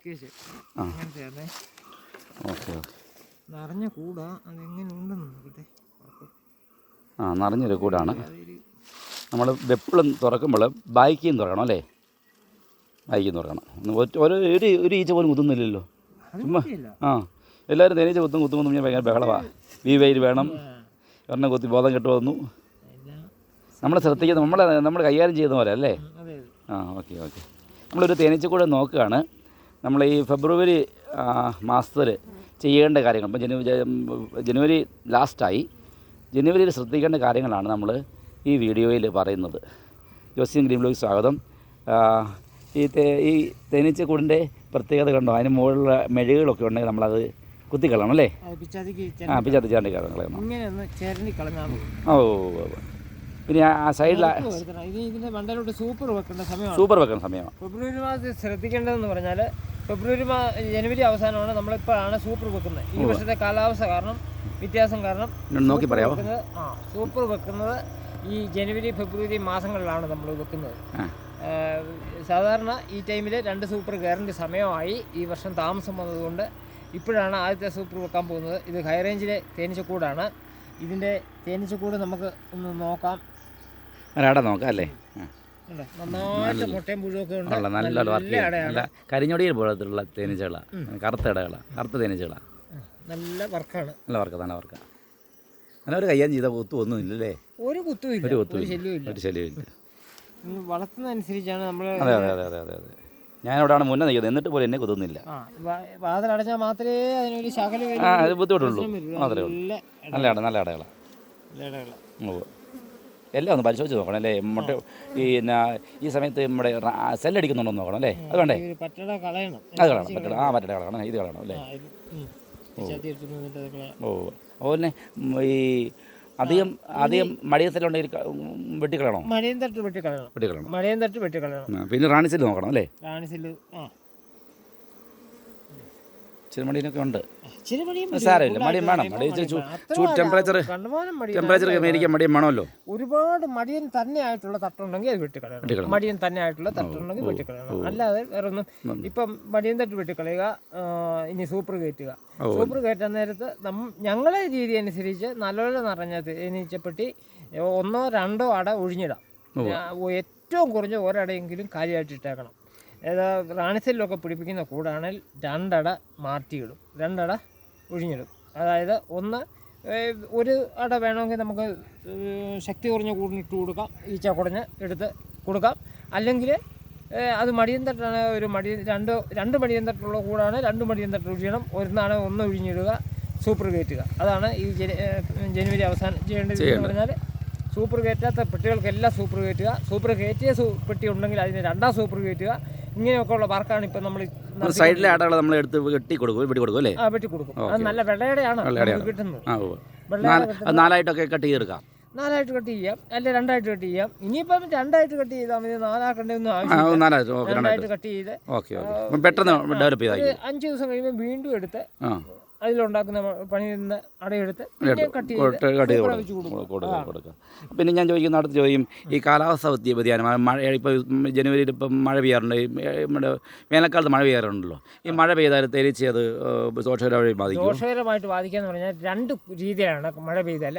ആ. അങ്ങനത്തെ അതെ ഓക്കെ ഓക്കെ. നിറഞ്ഞ കൂടാ അതെങ്ങനെ ഉണ്ടെന്ന് നോക്കട്ടെ. ആ നിറഞ്ഞൊരു കൂടാണ്. നമ്മൾ വെപ്പിളും തുറക്കുമ്പോൾ ബൈക്കിയും തുറക്കണം അല്ലേ? ബൈക്കിയും തുറക്കണം. ഒരു ഒരു ഒരു ഈച്ച പോലും കുത്തുന്നില്ലല്ലോ. ചുമ്മാ ആ എല്ലാവരും തേനീച്ച കുത്തും കുത്തും ഞാൻ ഭയങ്കര ബഹളമാണ് വി വെയിൽ വേണം. ഒരെണ്ണം കുത്തി ബോധം കെട്ട് വന്നു. നമ്മൾ ശ്രദ്ധിക്കുന്നത് നമ്മൾ നമ്മൾ കൈകാര്യം ചെയ്യുന്ന പോലെ അല്ലേ? ആ ഓക്കെ ഓക്കെ. നമ്മളൊരു തേനീച്ചക്കൂടെ നോക്കുകയാണ്. നമ്മൾ ഈ ഫെബ്രുവരി മാസത്തിൽ ചെയ്യേണ്ട കാര്യങ്ങൾ. ഇപ്പം ജനുവരി ജനുവരി ലാസ്റ്റായി. ജനുവരിയിൽ ശ്രദ്ധിക്കേണ്ട കാര്യങ്ങളാണ് നമ്മൾ ഈ വീഡിയോയിൽ പറയുന്നത്. ജോസിയും ബ്ലോഗ് സ്വാഗതം. ഈ തേ ഈ തേനീച്ചക്കൂടിന്റെ പ്രത്യേകത കണ്ടോ? അതിന് മുകളിലുള്ള മെഴുകളൊക്കെ ഉണ്ടെങ്കിൽ നമ്മളത് കുത്തിക്കളണം അല്ലേ? ആ പിച്ചാതി ചാണ്ടി കളയണം. ഓ. പിന്നെ ആ സൈഡിൽ സൂപ്പർ വെക്കേണ്ട സമയമാണ്. സൂപ്പർ വെക്കുന്ന സമയമാണ്. ഫെബ്രുവരി മാസത്തിൽ ശ്രദ്ധിക്കേണ്ടതെന്ന് പറഞ്ഞാൽ ഫെബ്രുവരി മാ ജനുവരി അവസാനമാണ് നമ്മളിപ്പോഴാണ് സൂപ്പർ വെക്കുന്നത് ഈ വർഷത്തെ കാലാവസ്ഥ കാരണം വ്യത്യാസം കാരണം നോക്കി പറയാം പറയാമോ ആ സൂപ്പർ വെക്കുന്നത് ഈ ജനുവരി ഫെബ്രുവരി മാസങ്ങളിലാണ് നമ്മൾ വെക്കുന്നത്. സാധാരണ ഈ ടൈമിൽ രണ്ട് സൂപ്പർ കയറേണ്ട സമയമായി ഈ വർഷം താമസം വന്നതുകൊണ്ട് ഇപ്പോഴാണ് ആദ്യത്തെ സൂപ്പർ വെക്കാൻ പോകുന്നത്. ഇത് ഹൈ റേഞ്ചിലെ തേനീച്ചക്കൂടാണ്. ഇതിന്റെ തേനീച്ചക്കൂട് നമുക്ക് ഒന്ന് നോക്കാം. നോക്കാം അല്ലേ? നന്നായിട്ട് മുട്ടയും പുഴുവൊക്കെ ഉണ്ട്. ഉള്ള നല്ല കരിഞ്ഞൊടിയിൽ പോലത്തുള്ള തേനീച്ചകള. കറുത്ത ഇടകള. കറുത്ത തേനീച്ചകള. നല്ല വർക്കാണ്. നല്ല വർക്ക് നല്ല വർക്ക്. അങ്ങനെ ഒരു കയ്യാൻ ചെയ്ത കുത്തു ഒരു കുത്തുമില്ല ഒരു ശല്യമില്ല ഒരു ശല്യമില്ല വളർത്തുന്നതനുസരിച്ചാണ് നമ്മൾ അതെ അതെ അതെ അതെ അതെ അതെ. ഞാനിവിടെയാണ് മുന്നേ നിൽക്കുന്നത്. എന്നിട്ട് പോലും എന്നെ കുത്തുന്നില്ല വാതിലടച്ചാൽ മാത്രമേ അതിനൊരു ശകലം ആ അത് ബുദ്ധിമുട്ടുള്ളൂ. മാത്രമേ ഉള്ളൂ. നല്ല നല്ല ഇട നല്ല ഇടകളാണ് എല്ലാം ഒന്ന് പരിശോധിച്ച് നോക്കണം അല്ലേ? മുട്ട ഈ ഈ സമയത്ത് നമ്മുടെ സെല്ലടിക്കുന്നുണ്ടോ നോക്കണം അല്ലേ? അത് വേണ്ടേ? അത് കളയണം പറ്റണം ആ പറ്റട കളയണം ഇത് കളയണം അല്ലേ. ഓ. അതുപോലെ ഈ അധികം അധികം മടിയത്തിലുണ്ടെങ്കിൽ വെട്ടിക്കളയണോ? മഴയും തട്ട് വെട്ടിക്കളയണം. വെട്ടിക്കളയണം. മഴയും തട്ട് വെട്ടിക്കളയണം. പിന്നെ റാണി റാണിച്ചിൽ നോക്കണം അല്ലേ? സെല്ല് ആ. ചെറുമടീനൊക്കെ ഉണ്ട്. സാരമില്ല മടിയും വേണം. മടി മടിയും ചൂ വേണം. അത്ര ചൂ അല്ല, ടെമ്പറേച്ചർ ടെമ്പറേച്ചർ മേടിക്കാൻ മടിയും വേണമല്ലോ? ഒരുപാട് മടിയൻ തന്നെ ആയിട്ടുള്ള തട്ടുണ്ടെങ്കിൽ അത് വെട്ടിക്കളയണം. മടിയൻ തന്നെ ആയിട്ടുള്ള തട്ടുണ്ടെങ്കിൽ വെട്ടിക്കളയണം. അല്ലാതെ വേറെ ഒന്നും ഇപ്പം മടിയൻ തട്ട് വെട്ടിക്കളയുക ഇനി സൂപ്പർ കയറ്റുക. സൂപ്പർ കയറ്റാൻ നേരത്ത് നമ്മ ഞങ്ങളെ രീതി അനുസരിച്ച് നല്ലപോലെ നിറഞ്ഞ തേനീച്ചപ്പെട്ടി ഒന്നോ രണ്ടോ അട ഒഴിഞ്ഞിടാം. ഏറ്റവും കുറഞ്ഞ ഒരടയെങ്കിലും കാര്യമായിട്ട് ഇട്ടേക്കണം. ഏതാ റാണിസെല്ലൊക്കെ പിടിപ്പിക്കുന്ന കൂടാണെങ്കിൽ രണ്ടട മാറ്റിയിടും. രണ്ടട ഒഴിഞ്ഞിടും. അതായത് ഒന്ന് ഒരു അട വേണമെങ്കിൽ നമുക്ക് ശക്തി കുറഞ്ഞ കൂടിനിട്ട് കൊടുക്കാം. ഈച്ച കുടഞ്ഞ് എടുത്ത് കൊടുക്കാം. അല്ലെങ്കിൽ അത് മടിയൻ തട്ടാണ് ഒരു മടി രണ്ട് രണ്ട് മടിയൻ തട്ടുള്ള കൂടാണ് രണ്ട് മടിയൻ തട്ട് ഒഴിയണം. ഒന്നാണ് ഒന്ന് ഒഴിഞ്ഞിടുക സൂപ്പർ കയറ്റുക അതാണ് ഈ ജനുവരി അവസാനം ചെയ്യേണ്ടത് എന്ന് പറഞ്ഞാൽ സൂപ്പർ കയറ്റാത്ത പെട്ടികൾക്കെല്ലാം സൂപ്പർ കയറ്റുക സൂപ്പർ കയറ്റിയ സൂ പെട്ടി ഉണ്ടെങ്കിൽ അതിന് രണ്ടാം സൂപ്പർ കയറ്റുക ഇങ്ങനെയൊക്കെയുള്ള വർക്കാണ് ഇപ്പം നമ്മൾ സൈഡിലെ ആടകളെ നമ്മൾ എടുത്ത് വെട്ടി കൊടുക്കും വെട്ടി കൊടുക്കും അല്ലേ? ആ വെട്ടി കൊടുക്കും. അത് നല്ല വെള്ളയുടെയാണ് നമുക്ക് കിട്ടുന്നത്. ആ നാല് അത് നാലായിട്ടൊക്കെ കട്ട് ചെയ്തെടുക്കാം. നാലായിട്ട് കട്ട് ചെയ്യാം. അല്ലെ രണ്ടായിട്ട് കട്ട് ചെയ്യാം. ഇനിയിപ്പം രണ്ടായിട്ട് കട്ട് ചെയ്താൽ മതി. ആ നാലായിട്ട് ഓക്കെ രണ്ടായിട്ട് കട്ട് ചെയ്ത് ഓക്കെ പെട്ടെന്ന് ഡെവലപ്പ് ചെയ്താൽ ഒരു അഞ്ച് ദിവസം കഴിയുമ്പോൾ വീണ്ടും എടുത്ത് ആ. അതിലുണ്ടാക്കുന്ന പണി നിന്ന് അടയെടുത്ത് പിന്നെ കട്ട് കൊടുക്കും. ഞാൻ ചോദിക്കുന്ന അടുത്ത് ചോദ്യം ഈ കാലാവസ്ഥ വ്യത്യ- വ്യതിയാനം മഴ ഇപ്പോൾ ജനുവരിയിൽ ഇപ്പം മഴ പെയ്യാറുണ്ട് നമ്മുടെ വേനൽക്കാലത്ത് മഴ പെയ്യാറുണ്ടല്ലോ. ഈ മഴ പെയ്താൽ തെരിച്ച് അത് ദോഷകരമായി ബാധിക്കും? ദോഷകരമായിട്ട് ബാധിക്കാന്ന് പറഞ്ഞാൽ രണ്ട് രീതിയിലാണ് മഴ പെയ്താൽ.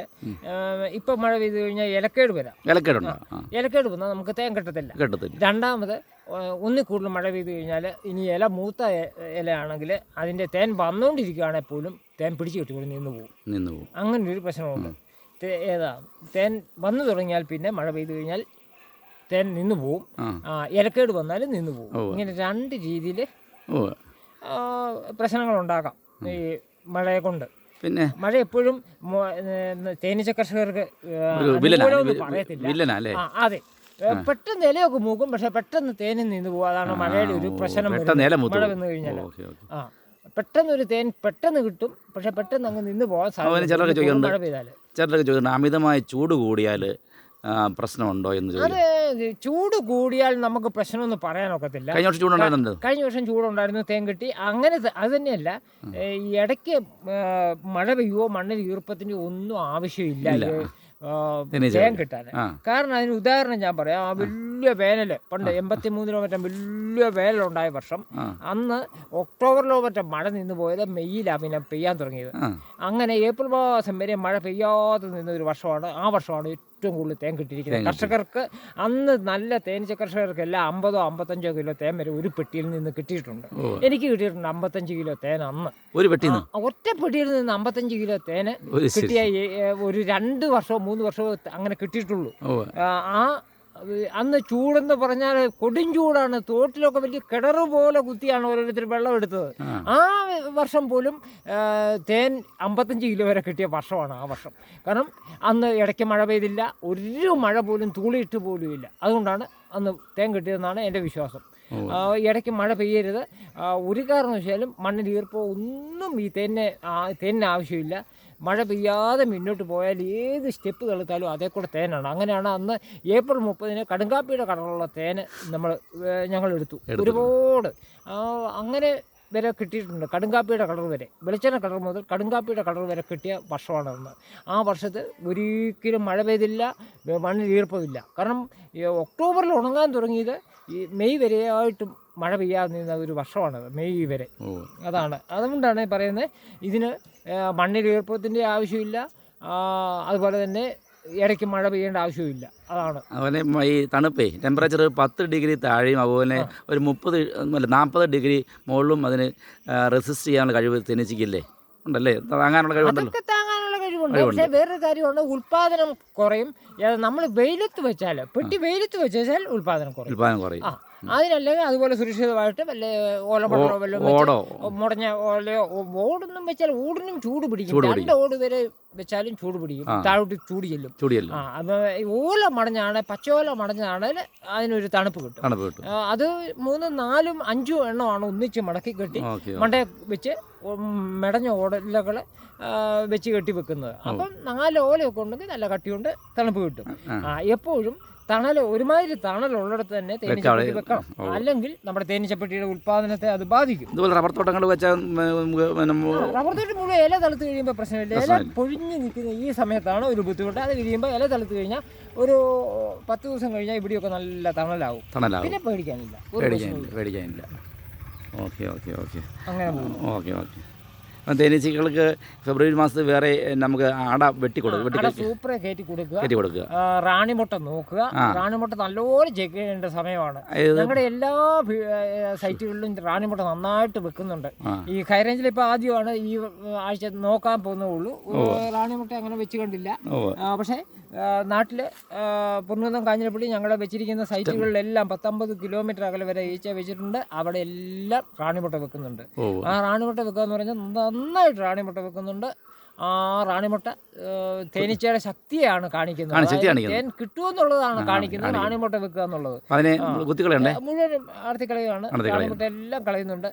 ഇപ്പം മഴ പെയ്തു കഴിഞ്ഞാൽ ഇലക്കേട് വരാം. ഇലക്കേട് ഇലക്കേട് വന്നാൽ നമുക്ക് തേൻ കിട്ടത്തില്ല. കിട്ടത്തില്ല. രണ്ടാമത് ഒന്നിൽ കൂടുതൽ മഴ പെയ്തു കഴിഞ്ഞാൽ ഇനി ഇല മൂത്ത ഇലയാണെങ്കിൽ അതിന്റെ തേൻ വന്നുകൊണ്ടിരിക്കുകയാണെങ്കിൽ പോലും തേൻ പിടിച്ചു കിട്ടി നിന്ന് പോകും. നിന്ന് പോകും. അങ്ങനെ ഒരു പ്രശ്നമുണ്ട് ഏതാ തേൻ വന്നു തുടങ്ങിയാൽ പിന്നെ മഴ പെയ്തു കഴിഞ്ഞാൽ തേൻ നിന്ന് പോവും ഇലക്കേട് വന്നാലും നിന്ന് പോകും. ഇങ്ങനെ രണ്ട് രീതിയിൽ ഓ. പ്രശ്നങ്ങളുണ്ടാക്കാം ഈ മഴയെ കൊണ്ട്. പിന്നെ? മഴ എപ്പോഴും തേനീച്ച കർഷകർക്ക് പറയത്തില്ല. അതെ. പെട്ടെന്ന് ഇലയൊക്കെ മൂക്കും പക്ഷെ പെട്ടെന്ന് തേനിൽ നിന്ന് പോകും. അതാണ് മഴയുടെ ഒരു പ്രശ്നം മഴ. വന്നു കഴിഞ്ഞാൽ ആ പെട്ടെന്ന് ഒരു തേൻ പെട്ടെന്ന് കിട്ടും പക്ഷെ പെട്ടെന്ന് അങ്ങ് നിന്ന് പോകാൻ സാധിക്കും ചിലരൊക്കെ ചോദിക്കുന്നുണ്ട്. ചിലരൊക്കെ ചോദിക്കുന്നത് അമിതമായ ചൂട് കൂടിയാൽ പ്രശ്നമുണ്ടോ എന്ന് അത് ചൂട് കൂടിയാൽ നമുക്ക് പ്രശ്നമൊന്നും പറയാനൊക്കത്തില്ല. കഴിഞ്ഞ വർഷം കഴിഞ്ഞ വർഷം ചൂടുണ്ടായിരുന്നു തേൻ കിട്ടി. അങ്ങനെ അത് തന്നെയല്ല ഈ ഇടയ്ക്ക് മഴ പെയ്യുവോ മണ്ണിൽ ഈർപ്പത്തിന്റെ ഒന്നും ആവശ്യമില്ല. തേൻ കിട്ടാൻ. കാരണം അതിന് ഉദാഹരണം ഞാൻ പറയാം. ആ വലിയ വേനൽ പണ്ട് എൺപത്തി മൂന്നിലോ മറ്റേ വലിയ വേനലുണ്ടായ വർഷം അന്ന് ഒക്ടോബറിലോ മറ്റേ മഴ നിന്ന് പോയത് മെയ്യിലാണ് പിന്നെ പെയ്യാൻ തുടങ്ങിയത്. അങ്ങനെ ഏപ്രിൽ മാസം വരെ മഴ പെയ്യാതെ നിന്ന ഒരു വർഷമാണ് ആ വർഷമാണ് ഏറ്റവും കൂടുതൽ തേൻ കിട്ടിയിരിക്കുന്നത്. കർഷകർക്ക് അന്ന് നല്ല തേനീച്ച കർഷകർക്ക് എല്ലാം അമ്പതോ അമ്പത്തഞ്ചോ കിലോ തേൻ വരെ ഒരു പെട്ടിയിൽ നിന്ന് കിട്ടിയിട്ടുണ്ട്. എനിക്ക് കിട്ടിയിട്ടുണ്ട് അമ്പത്തഞ്ച് കിലോ തേൻ അന്ന്. ഒരു പെട്ടി ഒറ്റ പെട്ടിയിൽ നിന്ന് അമ്പത്തഞ്ച് കിലോ തേന് കിട്ടിയ ഒരു രണ്ട് വർഷമോ മൂന്ന് വർഷമോ അങ്ങനെ കിട്ടിയിട്ടുള്ളൂ. ആ, അന്ന് ചൂടെന്ന് പറഞ്ഞാൽ കൊടും ചൂടാണ്. തോട്ടിലൊക്കെ വലിയ കിണർ പോലെ കുത്തിയാണ് ഓരോരുത്തർ വെള്ളം എടുത്തത്. ആ. വർഷം പോലും തേൻ അമ്പത്തഞ്ച് കിലോ വരെ കിട്ടിയ വർഷമാണ് ആ വർഷം. കാരണം അന്ന് ഇടയ്ക്ക് മഴ പെയ്തില്ല. ഒരു മഴ പോലും തൂളിയിട്ട് പോലും ഇല്ല അതുകൊണ്ടാണ് അന്ന് തേൻ കിട്ടിയതെന്നാണ് എന്റെ വിശ്വാസം. ഇടയ്ക്ക് മഴ പെയ്യരുത്. ഒരു കാരണവശാലും മണ്ണിൽ ഈർപ്പോ ഒന്നും ഈ തേനെ തേനിന് ആവശ്യമില്ല. മഴ പെയ്യാതെ മുന്നോട്ട് പോയാൽ ഏത് സ്റ്റെപ്പ് തളുത്താലും അതേ കൂടെ തേനാണ്. അങ്ങനെയാണ് അന്ന് ഏപ്രിൽ മുപ്പതിന് കടുങ്കാപ്പിയുടെ കടലുള്ള തേന് നമ്മൾ ഞങ്ങൾ എടുത്തു. ഒരുപാട്. അങ്ങനെ വരെ കിട്ടിയിട്ടുണ്ട് കടുങ്കാപ്പിയുടെ കളർ വരെ. വെളിച്ചെണ്ണ കളർ മുതൽ കടുങ്കാപ്പിയുടെ കളർ വരെ കിട്ടിയ വർഷമാണ് അന്ന്. ആ വർഷത്ത് ഒരിക്കലും മഴ പെയ്തില്ല മണ്ണിൽ ഈർപ്പമില്ല. കാരണം ഒക്ടോബറിൽ ഉണങ്ങാൻ തുടങ്ങിയത് ഈ മെയ് വരെയായിട്ടും മഴ പെയ്യാതെ നിന്ന ഒരു വർഷമാണ് മെയ് വരെ. അതാണ്. അതുകൊണ്ടാണ് പറയുന്നത് ഇതിന് മണ്ണിൽ ഈർപ്പത്തിന്റെ ആവശ്യമില്ല അതുപോലെ തന്നെ ഇടയ്ക്ക് മഴ പെയ്യേണ്ട ആവശ്യമില്ല അതാണ്. അതുപോലെ ഈ തണുപ്പേ ടെമ്പറേച്ചർ പത്ത് ഡിഗ്രി താഴെയും അതുപോലെ ഒരു മുപ്പത് അല്ല നാൽപ്പത് ഡിഗ്രി മുകളിലും അതിന് റെസിസ്റ്റ് ചെയ്യാനുള്ള കഴിവ് തെനിച്ചിക്കില്ലേ ഉണ്ടല്ലേ? താങ്ങാനുള്ള കഴിവുണ്ടല്ലോ. കഴിവുണ്ട് പക്ഷേ വേറൊരു കാര്യമാണ് ഉൽപാദനം കുറയും. നമ്മൾ വെയിലത്ത് വെച്ചാൽ പെട്ടി വെയിലത്ത് വെച്ചാൽ ഉൽപാദനം കുറയും. ഉൽപാദനം കുറയും. ആ അതിനല്ലെങ്കിൽ അതുപോലെ സുരക്ഷിതമായിട്ട് വല്ല വല്ലതും വെച്ച് മുടഞ്ഞ ഓലയോ ഓടൊന്നും വെച്ചാൽ ഓടിനും ചൂട് പിടിക്കും. രണ്ട് ഓട് വരെ വെച്ചാലും ചൂട് പിടിക്കും. താഴോട്ട് ചൂട് ചെല്ലും. ആ അപ്പൊ ഓല മടഞ്ഞാണ് പച്ചോല മടഞ്ഞാണെങ്കിൽ അതിനൊരു തണുപ്പ് കിട്ടും. അത് മൂന്നും നാലും അഞ്ചും എണ്ണമാണ് ഒന്നിച്ച് മടക്കി കെട്ടി മണ്ട വെച്ച് മെടഞ്ഞ ഓടലകൾ വെച്ച് കെട്ടി വെക്കുന്നത്. അപ്പം നാല് ഓലയൊക്കെ ഉണ്ടെങ്കിൽ നല്ല കട്ടിയുണ്ട് തണുപ്പ് കിട്ടും. എപ്പോഴും തണൽ ഒരുമാതിരി തണലുള്ളിടത്ത് തന്നെ തേനീച്ചപ്പെട്ടി വെക്കണം. അല്ലെങ്കിൽ നമ്മുടെ തേനീച്ചപ്പെട്ടിയുടെ ഉത്പാദനത്തെ അത് ബാധിക്കും. ഇതുപോലെ റബ്ബർ തോട്ടങ്ങൾ വെച്ചാൽ റബ്ബർ തോട്ടം മുഴുവൻ ഇല തളുത്ത് കഴിയുമ്പോൾ പ്രശ്നമില്ല. ഇല പൊഴിഞ്ഞ് നിൽക്കുന്ന ഈ സമയത്താണ് ഒരു ബുദ്ധിമുട്ട്. അത് കഴിയുമ്പോൾ ഇല തളുത്ത് കഴിഞ്ഞാൽ ഒരു പത്ത് ദിവസം കഴിഞ്ഞാൽ ഇവിടെയൊക്കെ നല്ല തണലാവും. തണലാവും. പിന്നെ പേടിക്കാനില്ല. പേടിക്കാനില്ല പേടിക്കാനില്ല. Okay okay okay. അങ്ങനെ ഓക്കെ ഓക്കെ. തേനീച്ചകൾക്ക് ഫെബ്രുവരി മാസത്തിൽ വേറെ നമുക്ക് ആട വെട്ടി കൊടുക്കുക സൂപ്പറെ കയറ്റി കൊടുക്കുക. കയറ്റി കൊടുക്കുക. റാണിമുട്ട നോക്കുക. റാണിമുട്ട ചെക്ക് ചെയ്യേണ്ട സമയമാണ്. ഞങ്ങളുടെ എല്ലാ സൈറ്റുകളിലും റാണിമുട്ട നന്നായിട്ട് വെക്കുന്നുണ്ട്. ഈ ഹൈറേഞ്ചിൽ ഇപ്പോൾ ആദ്യമാണ് ഈ ആഴ്ച നോക്കാൻ പോകുന്നുള്ളൂ റാണിമുട്ട അങ്ങനെ വെച്ച് കണ്ടില്ല. പക്ഷേ നാട്ടിൽ പൊന്നുകുന്നം കാഞ്ഞിരപ്പള്ളി ഞങ്ങളെ വെച്ചിരിക്കുന്ന സൈറ്റുകളിലെല്ലാം പത്തൊമ്പത് കിലോമീറ്റർ അകലെ വരെ ഈച്ച വെച്ചിട്ടുണ്ട്. അവിടെ എല്ലാം റാണിമുട്ട വെക്കുന്നുണ്ട്. ആ റാണിമുട്ട വെക്കുക എന്ന് പറഞ്ഞാൽ നന്നായിട്ട് റാണിമുട്ട വെക്കുന്നുണ്ട്. റാണിമുട്ട ആ, തേനീച്ചയുടെ ശക്തിയാണ് കാണിക്കുന്നത്. തേൻ കിട്ടുമെന്നുള്ളതാണ് കാണിക്കുന്നത് റാണിമുട്ട വെക്കുക എന്നുള്ളത്. മുഴുവൻ ആർത്തി കളയുകയാണ് റാണിമുട്ട എല്ലാം കളയുന്നുണ്ട്.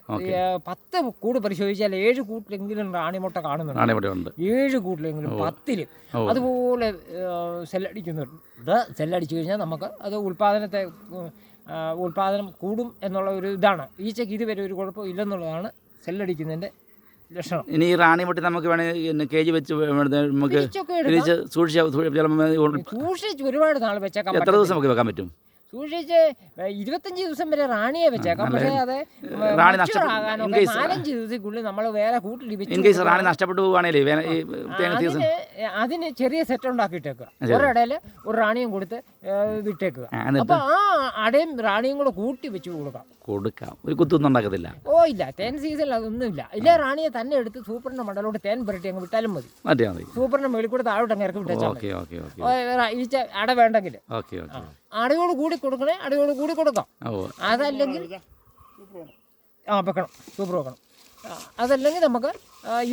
പത്ത് കൂട് പരിശോധിച്ചാൽ ഏഴ് കൂട്ടിലെങ്കിലും റാണിമുട്ട കാണുന്നുണ്ട്. ഏഴ് കൂട്ടിലെങ്കിലും പത്തിൽ. അതുപോലെ സെല്ലടിക്കുന്നുണ്ട്. സെല്ലടിച്ചു കഴിഞ്ഞാൽ നമുക്ക് അത് ഉൽപാദനത്തെ ഉൽപാദനം ഉൽപ്പാദനം കൂടും എന്നുള്ള ഒരു ഇതാണ്. ഈച്ചയ്ക്ക് ഇതുവരെ ഒരു കുഴപ്പം ഇല്ലെന്നുള്ളതാണ് സെല്ലടിക്കുന്നതിന്റെ ഇനി ഈ റാണി മുട്ടി നമുക്ക് വേണമെങ്കിൽ കെ ജി വെച്ച് നമുക്ക് സൂക്ഷിച്ച് ഒരുപാട് നാൾ വെച്ചാൽ എത്ര ദിവസം നമുക്ക് വെക്കാൻ പറ്റും? സൂക്ഷിച്ച് ഇരുപത്തഞ്ച് ദിവസം വരെ റാണിയെ വെച്ചേക്കാം. പക്ഷേ അത്. റാണി നാലഞ്ച് ദിവസത്തിനുള്ളിൽ നമ്മൾ വേറെ കൂട്ടിൽ വെച്ച് റാണി നഷ്ടപ്പെട്ടു പോവുകയാണെങ്കിൽ അതിന് ചെറിയ സെറ്റ് ഉണ്ടാക്കിയിട്ടേക്കുക ഒരിടയിൽ ഒരു റാണിയും കൊടുത്ത് വിട്ടേക്കുക അപ്പൊ ആ അടയും റാണിയും കൂടെ കൂട്ടി വെച്ച് കൊടുക്കാം. കൊടുക്കാം. ഒരു കുത്തൊന്നും ഉണ്ടാക്കത്തില്ല. ഓ ഇല്ല. തേൻ സീസണിൽ അതൊന്നുമില്ല. ഇല്ല റാണിയെ തന്നെ എടുത്ത് സൂപ്പറിന്റെ മണ്ടലോട്ട് തേൻ പുരട്ടി അങ്ങ് വിട്ടാലും മതി. സൂപ്പറിന്റെ മേളിൽ കൂടെ താഴോട്ട് അങ്ങ് ഇറക്കി ഈച്ച അട വേണ്ടെങ്കിൽ ഓക്കെ ഓക്കെ. അടയോട് കൂടി കൊടുക്കണേ അടയോട് കൂടി കൊടുക്കാം. അതല്ലെങ്കിൽ ആ വെക്കണം സൂപ്പർ വെക്കണം. അതല്ലെങ്കിൽ നമുക്ക്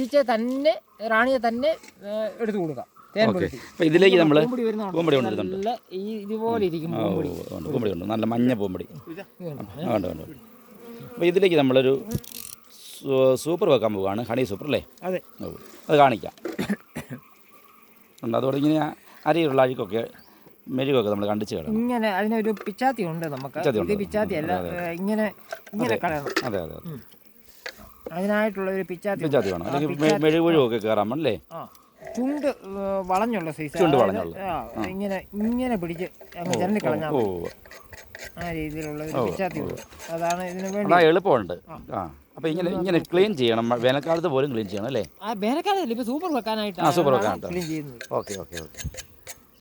ഈച്ചയെ തന്നെ റാണിയെ തന്നെ എടുത്തു കൊടുക്കാം. ഇതിലേക്ക് നമ്മൾ പൂമ്പടി നല്ല ഈ ഇതുപോലെ ഇരിക്കും പൂമ്പൊടി. ഉണ്ട്. നല്ല മഞ്ഞ പൂമ്പടി. ഉണ്ട് ഉണ്ട്. അപ്പോൾ ഇതിലേക്ക് നമ്മളൊരു സൂപ്പർ വെക്കാൻ പോവുകയാണ്. ഹണി സൂപ്പർ അല്ലേ? അതെ. അത് കാണിക്കാം. ഉണ്ട്? അതോടെ ഇങ്ങനെ അരിയുള്ള അഴുക്കൊക്കെ മെഴുകൊക്കെ നമ്മൾ കണ്ടിച്ച് കളയണം ഇങ്ങനെ അതിനൊരു പിച്ചാത്തി ഉണ്ട് നമുക്ക്. പിച്ചാത്തി ഇത് ഉണ്ട്. പിച്ചാത്തി അല്ല ഏ, ഇങ്ങനെ ഇങ്ങനെ കളയണം അതെ അതെ അതെ. അതിനായിട്ടുള്ള ഒരു പിച്ചാത്തി ഉണ്ട്. പിച്ചാത്തി വേണം. അല്ലെങ്കിൽ മെ- മെഴുകുഴുവൊക്കെ കയറാൻ അല്ലേ ആ. ചുണ്ട് ഏ, വളഞ്ഞുള്ള സൈസ്. ചുണ്ട് വളഞ്ഞുള്ള. ഇങ്ങനെ ഇങ്ങനെ പിടിച്ച് അങ്ങ് ചെന്നി കളഞ്ഞാൽ ഓ മതി. ആ രീതിയിലുള്ള ഒരു പിച്ചാത്തി ഉണ്ട്. അതാണ് ഇതിന് വേണ്ടി അതാ എളുപ്പമുണ്ട്. ആ. അപ്പോൾ ഇങ്ങനെ ഇങ്ങനെ ക്ലീൻ ചെയ്യണം. മ- വേനൽക്കാലത്ത് പോലും ക്ലീൻ ചെയ്യണം അല്ലേ? ആ വേനൽക്കാലം ഇപ്പൊ സൂപ്പർ വെക്കാനായിട്ട് ആ, സൂപ്പർ വെക്കാനായിട്ട്. ക്ലീൻ ചെയ്യുന്നത്. Okay okay okay.